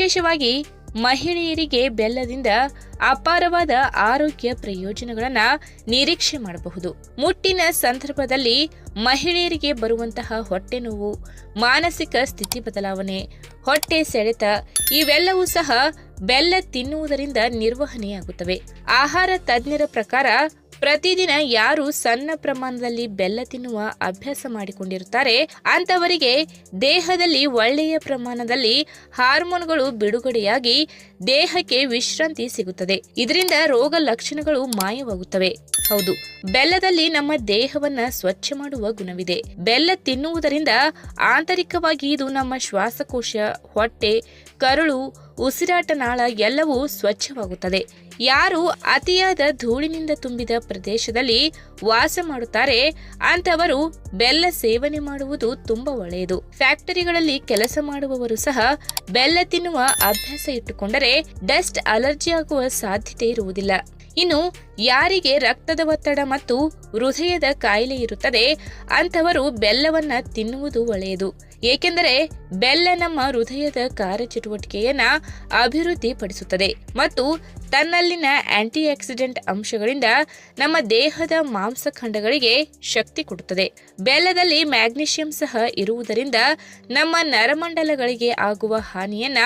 ವಿಶೇಷವಾಗಿ ಮಹಿಳೆಯರಿಗೆ ಬೆಲ್ಲದಿಂದ ಅಪಾರವಾದ ಆರೋಗ್ಯ ಪ್ರಯೋಜನಗಳನ್ನು ನಿರೀಕ್ಷೆ ಮಾಡಬಹುದು. ಮುಟ್ಟಿನ ಸಂದರ್ಭದಲ್ಲಿ ಮಹಿಳೆಯರಿಗೆ ಬರುವಂತಹ ಹೊಟ್ಟೆ ನೋವು, ಮಾನಸಿಕ ಸ್ಥಿತಿ ಬದಲಾವಣೆ, ಹೊಟ್ಟೆ ಸೆಳೆತ ಇವೆಲ್ಲವೂ ಸಹ ಬೆಲ್ಲ ತಿನ್ನುವುದರಿಂದ ನಿರ್ವಹಣೆಯಾಗುತ್ತವೆ. ಆಹಾರ ತಜ್ಞರ ಪ್ರಕಾರ ಪ್ರತಿದಿನ ಯಾರು ಸಣ್ಣ ಪ್ರಮಾಣದಲ್ಲಿ ಬೆಲ್ಲ ತಿನ್ನುವ ಅಭ್ಯಾಸ ಮಾಡಿಕೊಂಡಿರುತ್ತಾರೆ ಅಂತವರಿಗೆ ದೇಹದಲ್ಲಿ ಒಳ್ಳೆಯ ಪ್ರಮಾಣದಲ್ಲಿ ಹಾರ್ಮೋನ್ಗಳು ಬಿಡುಗಡೆಯಾಗಿ ದೇಹಕ್ಕೆ ವಿಶ್ರಾಂತಿ ಸಿಗುತ್ತದೆ. ಇದರಿಂದ ರೋಗ ಲಕ್ಷಣಗಳು ಮಾಯವಾಗುತ್ತವೆ. ಹೌದು, ಬೆಲ್ಲದಲ್ಲಿ ನಮ್ಮ ದೇಹವನ್ನ ಸ್ವಚ್ಛ ಮಾಡುವ ಗುಣವಿದೆ. ಬೆಲ್ಲ ತಿನ್ನುವುದರಿಂದ ಆಂತರಿಕವಾಗಿ ಇದು ನಮ್ಮ ಶ್ವಾಸಕೋಶ, ಹೊಟ್ಟೆ, ಕರುಳು ಉಸಿರಾಟ ನಾಳ ಎಲ್ಲವೂ ಸ್ವಚ್ಛವಾಗುತ್ತದೆ. ಯಾರು ಅತಿಯಾದ ಧೂಳಿನಿಂದ ತುಂಬಿದ ಪ್ರದೇಶದಲ್ಲಿ ವಾಸ ಮಾಡುತ್ತಾರೆ ಅಂತವರು ಬೆಲ್ಲ ಸೇವನೆ ಮಾಡುವುದು ತುಂಬಾ ಒಳ್ಳೆಯದು. ಫ್ಯಾಕ್ಟರಿಗಳಲ್ಲಿ ಕೆಲಸ ಮಾಡುವವರು ಸಹ ಬೆಲ್ಲ ತಿನ್ನುವ ಅಭ್ಯಾಸ ಇಟ್ಟುಕೊಂಡರೆ ಡಸ್ಟ್ ಅಲರ್ಜಿ ಆಗುವ ಸಾಧ್ಯತೆ ಇರುವುದಿಲ್ಲ. ಇನ್ನು ಯಾರಿಗೆ ರಕ್ತದ ಒತ್ತಡ ಮತ್ತು ಹೃದಯದ ಕಾಯಿಲೆ ಇರುತ್ತದೆ ಅಂತವರು ಬೆಲ್ಲವನ್ನ ತಿನ್ನುವುದು ಒಳ್ಳೆಯದು. ಏಕೆಂದರೆ ಬೆಲ್ಲ ನಮ್ಮ ಹೃದಯದ ಕಾರ್ಯಚಟುವಟಿಕೆಯನ್ನ ಅಭಿವೃದ್ಧಿಪಡಿಸುತ್ತದೆ ಮತ್ತು ತನ್ನಲ್ಲಿನ ಆಂಟಿ ಆಕ್ಸಿಡೆಂಟ್ ಅಂಶಗಳಿಂದ ನಮ್ಮ ದೇಹದ ಮಾಂಸಖಂಡಗಳಿಗೆ ಶಕ್ತಿ ಕೊಡುತ್ತದೆ. ಬೆಲ್ಲದಲ್ಲಿ ಮ್ಯಾಗ್ನೀಷಿಯಂ ಸಹ ಇರುವುದರಿಂದ ನಮ್ಮ ನರಮಂಡಲಗಳಿಗೆ ಆಗುವ ಹಾನಿಯನ್ನ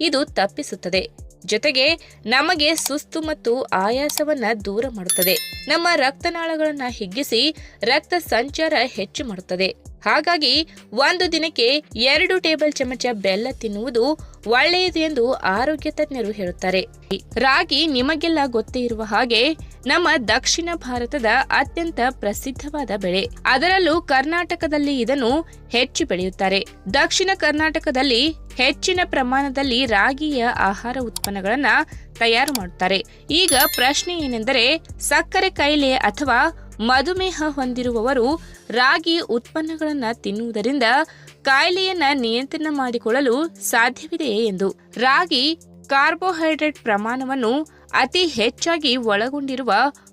ಇದು ತಪ್ಪಿಸುತ್ತದೆ. ಜೊತೆಗೆ ನಮಗೆ ಸುಸ್ತು ಮತ್ತು ಆಯಾಸವನ್ನ ದೂರ ಮಾಡುತ್ತದೆ. ನಮ್ಮ ರಕ್ತನಾಳಗಳನ್ನು ಹಿಗ್ಗಿಸಿ ರಕ್ತ ಸಂಚಾರ ಹೆಚ್ಚು ಮಾಡುತ್ತದೆ. ಹಾಗಾಗಿ ಒಂದು ದಿನಕ್ಕೆ ಎರಡು ಟೇಬಲ್ ಚಮಚ ಬೆಲ್ಲ ತಿನ್ನುವುದು ಒಳ್ಳೆಯದು ಎಂದು ಆರೋಗ್ಯ ತಜ್ಞರು ಹೇಳುತ್ತಾರೆ. ರಾಗಿ ನಿಮಗೆಲ್ಲ ಗೊತ್ತೇ ಇರುವ ಹಾಗೆ ನಮ್ಮ ದಕ್ಷಿಣ ಭಾರತದ ಅತ್ಯಂತ ಪ್ರಸಿದ್ಧವಾದ ಬೆಳೆ. ಅದರಲ್ಲೂ ಕರ್ನಾಟಕದಲ್ಲಿ ಇದನ್ನು ಹೆಚ್ಚು ಬೆಳೆಯುತ್ತಾರೆ. ದಕ್ಷಿಣ ಕರ್ನಾಟಕದಲ್ಲಿ ಹೆಚ್ಚಿನ ಪ್ರಮಾಣದಲ್ಲಿ ರಾಗಿಯ ಆಹಾರ ಉತ್ಪನ್ನಗಳನ್ನ ತಯಾರು ಮಾಡುತ್ತಾರೆ. ಈಗ ಪ್ರಶ್ನೆ ಏನೆಂದರೆ, ಸಕ್ಕರೆ ಕಾಯಿಲೆ ಅಥವಾ ಮಧುಮೇಹ ಹೊಂದಿರುವವರು ರಾಗಿ ಉತ್ಪನ್ನಗಳನ್ನು ತಿನ್ನುವುದರಿಂದ ಕಾಯಿಲೆಯನ್ನು ನಿಯಂತ್ರಣ ಮಾಡಿಕೊಳ್ಳಲು ಸಾಧ್ಯವಿದೆಯೇ ಎಂದು. ರಾಗಿ ಕಾರ್ಬೋಹೈಡ್ರೇಟ್ ಪ್ರಮಾಣವನ್ನು ಅತಿ ಹೆಚ್ಚಾಗಿ ಒಳಗೊಂಡಿರುವ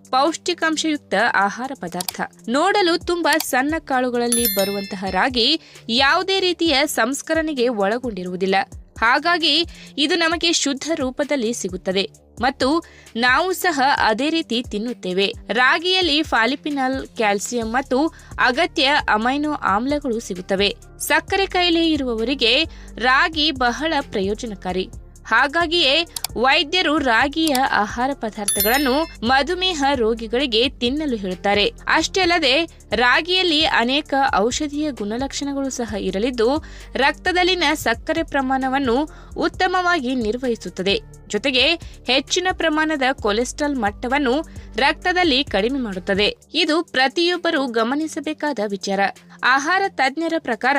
ಪೌಷ್ಟಿಕಾಂಶಯುಕ್ತ ಆಹಾರ ಪದಾರ್ಥ. ನೋಡಲು ತುಂಬಾ ಸಣ್ಣ ಕಾಳುಗಳಲ್ಲಿ ಬರುವಂತಹ ರಾಗಿ ಯಾವುದೇ ರೀತಿಯ ಸಂಸ್ಕರಣೆಗೆ ಒಳಗೊಂಡಿರುವುದಿಲ್ಲ. ಹಾಗಾಗಿ ಇದು ನಮಗೆ ಶುದ್ಧ ರೂಪದಲ್ಲಿ ಸಿಗುತ್ತದೆ. ಮತ್ತು ನಾವು ಸಹ ಅದೇ ರೀತಿ ತಿನ್ನುತ್ತೇವೆ. ರಾಗಿಯಲ್ಲಿ ಫಾಲಿಪಿನಲ್ ಕ್ಯಾಲ್ಸಿಯಂ ಮತ್ತು ಅಗತ್ಯ ಅಮೈನೋ ಆಮ್ಲಗಳು ಸಿಗುತ್ತವೆ. ಸಕ್ಕರೆ ಕಾಯಿಲೆ ಇರುವವರಿಗೆ ರಾಗಿ ಬಹಳ ಪ್ರಯೋಜನಕಾರಿ. ಹಾಗಾಗಿಯೇ ವೈದ್ಯರು ರಾಗಿಯ ಆಹಾರ ಪದಾರ್ಥಗಳನ್ನು ಮಧುಮೇಹ ರೋಗಿಗಳಿಗೆ ತಿನ್ನಲು ಹೇಳುತ್ತಾರೆ. ಅಷ್ಟೇ ಅಲ್ಲದೆ ರಾಗಿಯಲ್ಲಿ ಅನೇಕ ಔಷಧೀಯ ಗುಣಲಕ್ಷಣಗಳು ಸಹ ಇರಲಿದ್ದು ರಕ್ತದಲ್ಲಿನ ಸಕ್ಕರೆ ಪ್ರಮಾಣವನ್ನು ಉತ್ತಮವಾಗಿ ನಿರ್ವಹಿಸುತ್ತದೆ. ಜೊತೆಗೆ ಹೆಚ್ಚಿನ ಪ್ರಮಾಣದ ಕೊಲೆಸ್ಟ್ರಾಲ್ ಮಟ್ಟವನ್ನು ರಕ್ತದಲ್ಲಿ ಕಡಿಮೆ ಮಾಡುತ್ತದೆ. ಇದು ಪ್ರತಿಯೊಬ್ಬರು ಗಮನಿಸಬೇಕಾದ ವಿಚಾರ. ಆಹಾರ ತಜ್ಞರ ಪ್ರಕಾರ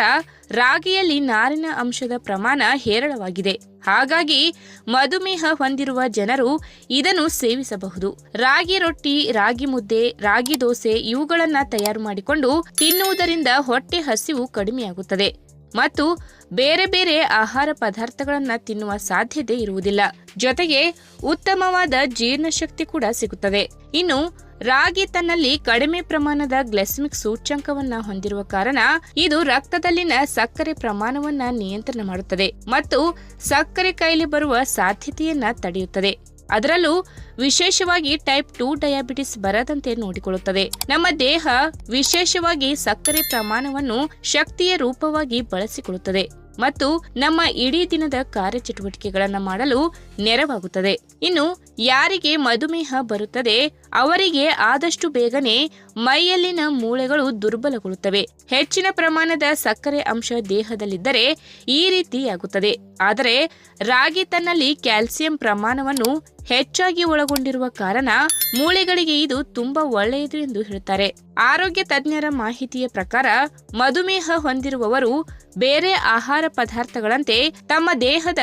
ರಾಗಿಯಲ್ಲಿ ನಾರಿನ ಅಂಶದ ಪ್ರಮಾಣ ಹೇರಳವಾಗಿದೆ. ಹಾಗಾಗಿ ಮಧುಮೇಹ ಹೊಂದಿರುವ ಜನರು ಇದನ್ನು ಸೇವಿಸಬಹುದು. ರಾಗಿ ರೊಟ್ಟಿ, ರಾಗಿ ಮುದ್ದೆ, ರಾಗಿ ದೋಸೆ ಇವುಗಳನ್ನ ತಯಾರು ಮಾಡಿಕೊಂಡು ತಿನ್ನುವುದರಿಂದ ಹೊಟ್ಟೆ ಹಸಿವು ಕಡಿಮೆಯಾಗುತ್ತದೆ ಮತ್ತು ಬೇರೆ ಬೇರೆ ಆಹಾರ ಪದಾರ್ಥಗಳನ್ನು ತಿನ್ನುವ ಸಾಧ್ಯತೆ ಇರುವುದಿಲ್ಲ. ಜೊತೆಗೆ ಉತ್ತಮವಾದ ಜೀರ್ಣಶಕ್ತಿ ಕೂಡ ಸಿಗುತ್ತದೆ. ಇನ್ನು ರಾಗಿ ತನ್ನಲ್ಲಿ ಕಡಿಮೆ ಪ್ರಮಾಣದ ಗ್ಲೆಸ್ಮಿಕ್ ಸೂಚ್ಯಂಕವನ್ನ ಹೊಂದಿರುವ ಕಾರಣ ಇದು ರಕ್ತದಲ್ಲಿನ ಸಕ್ಕರೆ ಪ್ರಮಾಣವನ್ನ ನಿಯಂತ್ರಣ ಮಾಡುತ್ತದೆ ಮತ್ತು ಸಕ್ಕರೆ ಕಾಯಿಲೆ ಬರುವ ಸಾಧ್ಯತೆಯನ್ನ ತಡೆಯುತ್ತದೆ. ಅದರಲ್ಲೂ ವಿಶೇಷವಾಗಿ ಟೈಪ್ ಟೂ ಡಯಾಬಿಟಿಸ್ ಬರದಂತೆ ನೋಡಿಕೊಳ್ಳುತ್ತದೆ. ನಮ್ಮ ದೇಹ ವಿಶೇಷವಾಗಿ ಸಕ್ಕರೆ ಪ್ರಮಾಣವನ್ನು ಶಕ್ತಿಯ ರೂಪವಾಗಿ ಬಳಸಿಕೊಳ್ಳುತ್ತದೆ. ಮತ್ತು ನಮ್ಮ ಇಡೀ ದಿನದ ಕಾರ್ಯಚಟುವಟಿಕೆಗಳನ್ನು ಮಾಡಲು ನೆರವಾಗುತ್ತದೆ. ಇನ್ನು ಯಾರಿಗೆ ಮಧುಮೇಹ ಬರುತ್ತದೆ, ಅವರಿಗೆ ಆದಷ್ಟು ಬೇಗನೆ ಮೈಯಲ್ಲಿನ ಮೂಳೆಗಳು ದುರ್ಬಲಗೊಳ್ಳುತ್ತವೆ. ಹೆಚ್ಚಿನ ಪ್ರಮಾಣದ ಸಕ್ಕರೆ ಅಂಶ ದೇಹದಲ್ಲಿದ್ದರೆ ಈ ರೀತಿಯಾಗುತ್ತದೆ. ಆದರೆ ರಾಗಿ ತನ್ನಲ್ಲಿ ಕ್ಯಾಲ್ಸಿಯಂ ಪ್ರಮಾಣವನ್ನು ಹೆಚ್ಚಾಗಿ ಒಳಗೊಂಡಿರುವ ಕಾರಣ ಮೂಳೆಗಳಿಗೆ ಇದು ತುಂಬಾ ಒಳ್ಳೆಯದು ಎಂದು ಹೇಳುತ್ತಾರೆ ಆರೋಗ್ಯ ತಜ್ಞರ ಮಾಹಿತಿಯ ಪ್ರಕಾರ ಮಧುಮೇಹ ಹೊಂದಿರುವವರು ಬೇರೆ ಆಹಾರ ಪದಾರ್ಥಗಳಂತೆ ತಮ್ಮ ದೇಹದ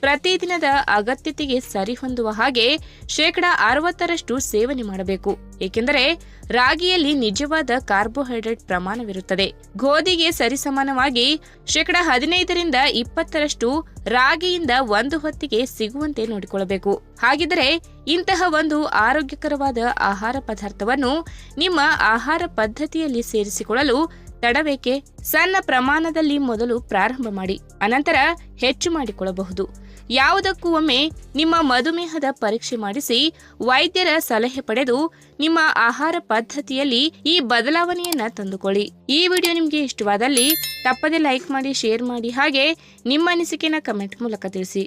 ಪ್ರತಿದಿನದ ಅಗತ್ಯತೆಗೆ ಸರಿಹೊಂದುವ ಹಾಗೆ ಶೇಕಡ ಅರವತ್ತರಷ್ಟು ಸೇವನೆ ಮಾಡಬೇಕು. ಏಕೆಂದರೆ ರಾಗಿಯಲ್ಲಿ ನಿಜವಾದ ಕಾರ್ಬೋಹೈಡ್ರೇಟ್ ಪ್ರಮಾಣವಿರುತ್ತದೆ. ಗೋಧಿಗೆ ಸರಿಸಮಾನವಾಗಿ ಶೇಕಡ ಹದಿನೈದರಿಂದ ಇಪ್ಪತ್ತರಷ್ಟು ರಾಗಿಯಿಂದ ಒಂದು ಹೊತ್ತಿಗೆ ಸಿಗುವಂತೆ ನೋಡಿಕೊಳ್ಳಬೇಕು. ಹಾಗಿದ್ದರೆ ಇಂತಹ ಒಂದು ಆರೋಗ್ಯಕರವಾದ ಆಹಾರ ಪದಾರ್ಥವನ್ನು ನಿಮ್ಮ ಆಹಾರ ಪದ್ಧತಿಯಲ್ಲಿ ಸೇರಿಸಿಕೊಳ್ಳಲು ತಡಬೇಕೆ? ಸಣ್ಣ ಪ್ರಮಾಣದಲ್ಲಿ ಮೊದಲು ಪ್ರಾರಂಭ ಮಾಡಿ, ಅನಂತರ ಹೆಚ್ಚು ಮಾಡಿಕೊಳ್ಳಬಹುದು. ಯಾವುದಕ್ಕೂ ಒಮ್ಮೆ ನಿಮ್ಮ ಮಧುಮೇಹದ ಪರೀಕ್ಷೆ ಮಾಡಿಸಿ ವೈದ್ಯರ ಸಲಹೆ ಪಡೆದು ನಿಮ್ಮ ಆಹಾರ ಪದ್ಧತಿಯಲ್ಲಿ ಈ ಬದಲಾವಣೆಯನ್ನ ತಂದುಕೊಳ್ಳಿ. ಈ ವಿಡಿಯೋ ನಿಮಗೆ ಇಷ್ಟವಾದಲ್ಲಿ ತಪ್ಪದೆ ಲೈಕ್ ಮಾಡಿ, ಶೇರ್ ಮಾಡಿ ಹಾಗೆ ನಿಮ್ಮ ಅನಿಸಿಕೆನ ಕಮೆಂಟ್ ಮೂಲಕ ತಿಳಿಸಿ.